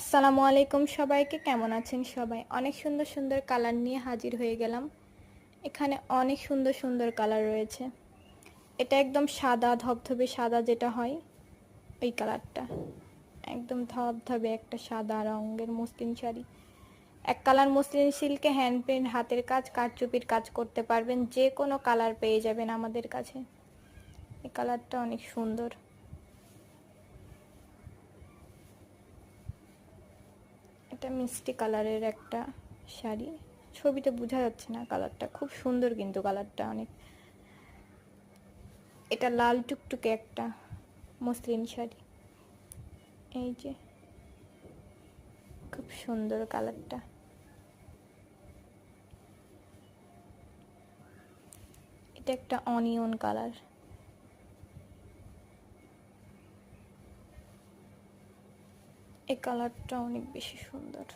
আসসালামু আলাইকুম সবাইকে, কেমন আছেন সবাই? অনেক সুন্দর সুন্দর কালার নিয়ে হাজির হয়ে গেলাম। এখানে অনেক সুন্দর সুন্দর কালার রয়েছে। এটা একদম সাদা, ধবধবে সাদা যেটা হয়, ওই কালারটা। একদম ধবধবে একটা সাদা রঙের মসলিন শাড়ি। এক কালার মসলিন সিল্কে হ্যান্ড প্রিন্ট, হাতের কাজ, কারচুপির কাজ করতে পারবেন। যে কোনো কালার পেয়ে যাবেন আমাদের কাছে। এই কালারটা অনেক সুন্দর। এটা মিষ্টি কালারের একটা শাড়ি। ছবিতে বোঝা যাচ্ছে না কালারটা। খুব সুন্দর কিন্তু কালারটা অনেক। এটা লাল টুকটুকে একটা মসলিন শাড়ি। এই যে, খুব সুন্দর কালারটা। এটা একটা অনিয়ন কালার। এই কালারটা অনেক বেশি সুন্দর।